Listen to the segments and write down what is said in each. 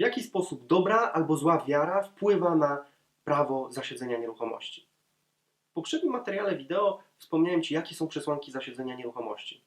W jaki sposób dobra albo zła wiara wpływa na prawo zasiedzenia nieruchomości? W poprzednim materiale wideo wspomniałem Ci, jakie są przesłanki zasiedzenia nieruchomości.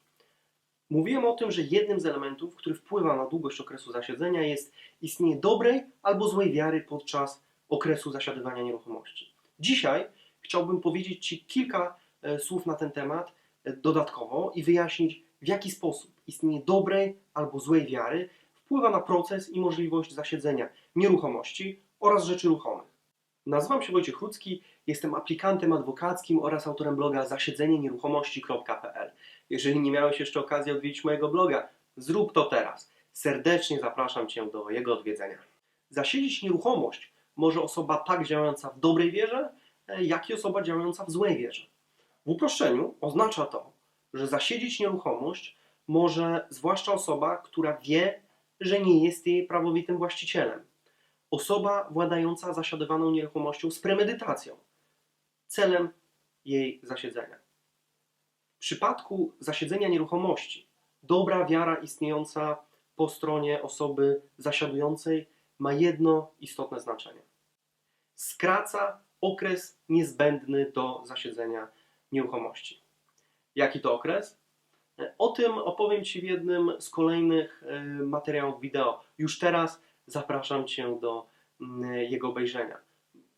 Mówiłem o tym, że jednym z elementów, który wpływa na długość okresu zasiedzenia jest istnienie dobrej albo złej wiary podczas okresu zasiadywania nieruchomości. Dzisiaj chciałbym powiedzieć Ci kilka e, słów na ten temat e, dodatkowo i wyjaśnić, w jaki sposób istnienie dobrej albo złej wiary wpływa na proces i możliwość zasiedzenia nieruchomości oraz rzeczy ruchomych. Nazywam się Wojciech Rudzki, jestem aplikantem adwokackim oraz autorem bloga zasiedzenienieruchomości.pl. Jeżeli nie miałeś jeszcze okazji odwiedzić mojego bloga, zrób to teraz. Serdecznie zapraszam Cię do jego odwiedzenia. Zasiedzieć nieruchomość może osoba tak działająca w dobrej wierze, e, jak i osoba działająca w złej wierze. W uproszczeniu oznacza to, że zasiedzieć nieruchomość może zwłaszcza osoba, która wie, że nie jest jej prawowitym właścicielem. Osoba władająca zasiadywaną nieruchomością z premedytacją, celem jej zasiedzenia. W przypadku zasiedzenia nieruchomości, dobra wiara istniejąca po stronie osoby zasiadującej ma jedno istotne znaczenie. Skraca okres niezbędny do zasiedzenia nieruchomości. Jaki to okres? O tym opowiem Ci w jednym z kolejnych e, materiałów wideo. Już teraz zapraszam Cię do mm, jego obejrzenia.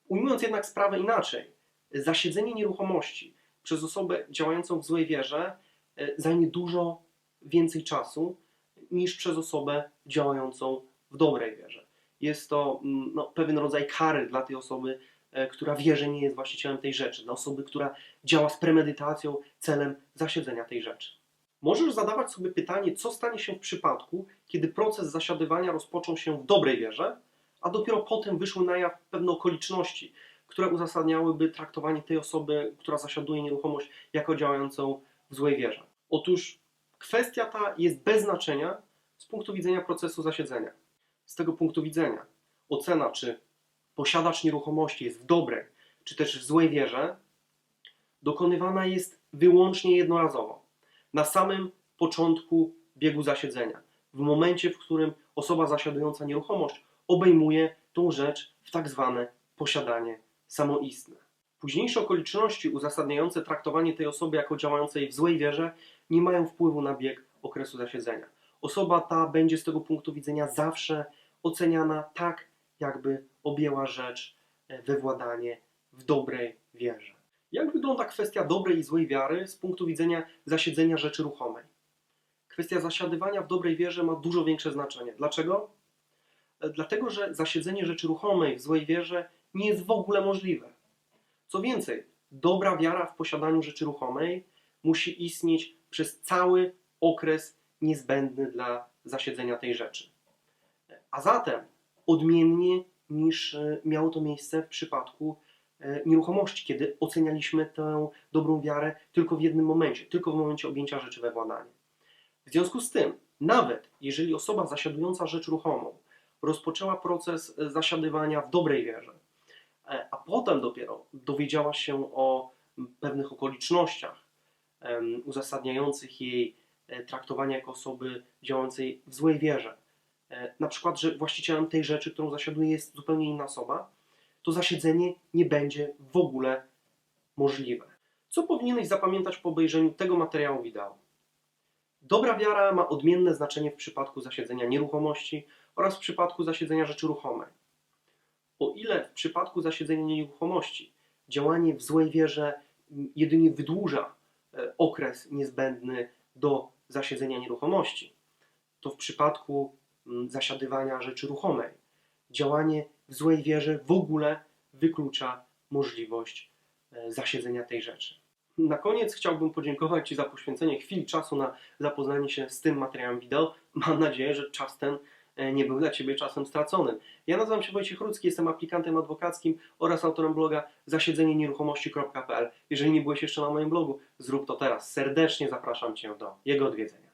Ujmując jednak sprawę inaczej, zasiedzenie nieruchomości przez osobę działającą w złej wierze e, zajmie dużo więcej czasu niż przez osobę działającą w dobrej wierze. Jest to mm, no, pewien rodzaj kary dla tej osoby, e, która wie, że nie jest właścicielem tej rzeczy, dla osoby, która działa z premedytacją celem zasiedzenia tej rzeczy. Możesz zadawać sobie pytanie, co stanie się w przypadku, kiedy proces zasiadywania rozpoczął się w dobrej wierze, a dopiero potem wyszły na jaw pewne okoliczności, które uzasadniałyby traktowanie tej osoby, która zasiaduje nieruchomość, jako działającą w złej wierze. Otóż kwestia ta jest bez znaczenia z punktu widzenia procesu zasiedzenia. Z tego punktu widzenia ocena, czy posiadacz nieruchomości jest w dobrej, czy też w złej wierze, dokonywana jest wyłącznie jednorazowo na samym początku biegu zasiedzenia, w momencie, w którym osoba zasiadująca nieruchomość obejmuje tą rzecz w tak zwane posiadanie samoistne. Późniejsze okoliczności uzasadniające traktowanie tej osoby jako działającej w złej wierze nie mają wpływu na bieg okresu zasiedzenia. Osoba ta będzie z tego punktu widzenia zawsze oceniana tak, jakby objęła rzecz e, we władanie w dobrej wierze. Jak wygląda kwestia dobrej i złej wiary z punktu widzenia zasiedzenia rzeczy ruchomej? Kwestia zasiadywania w dobrej wierze ma dużo większe znaczenie. Dlaczego? E, Dlatego, że zasiedzenie rzeczy ruchomej w złej wierze nie jest w ogóle możliwe. Co więcej, dobra wiara w posiadaniu rzeczy ruchomej musi istnieć przez cały okres niezbędny dla zasiedzenia tej rzeczy. A zatem odmiennie niż e, miało to miejsce w przypadku e, nieruchomości, kiedy ocenialiśmy tę dobrą wiarę tylko w jednym momencie, tylko w momencie objęcia rzeczy we władanie. W związku z tym, nawet jeżeli osoba zasiadująca rzecz ruchomą rozpoczęła proces e, zasiadywania w dobrej wierze, e, a potem dopiero dowiedziała się o pewnych okolicznościach uzasadniających jej e, traktowanie jako osoby działającej w złej wierze, e, na przykład, że właścicielem tej rzeczy, którą zasiaduje, jest zupełnie inna osoba, to zasiedzenie nie będzie w ogóle możliwe. Co powinieneś zapamiętać po obejrzeniu tego materiału wideo? Dobra wiara ma odmienne znaczenie w przypadku zasiedzenia nieruchomości oraz w przypadku zasiedzenia rzeczy ruchomej. O ile w przypadku zasiedzenia nieruchomości działanie w złej wierze jedynie wydłuża e, okres niezbędny do zasiedzenia nieruchomości, to w przypadku m, zasiadywania rzeczy ruchomej działanie w złej wierze w ogóle wyklucza możliwość e, zasiedzenia tej rzeczy. Na koniec chciałbym podziękować Ci za poświęcenie chwili czasu na zapoznanie się z tym materiałem wideo. Mam nadzieję, że czas ten e, nie był dla Ciebie czasem straconym. Ja nazywam się Wojciech Rudzki, jestem aplikantem adwokackim oraz autorem bloga zasiedzenienieruchomości.pl. Jeżeli nie byłeś jeszcze na moim blogu, zrób to teraz. Serdecznie zapraszam Cię do jego odwiedzenia.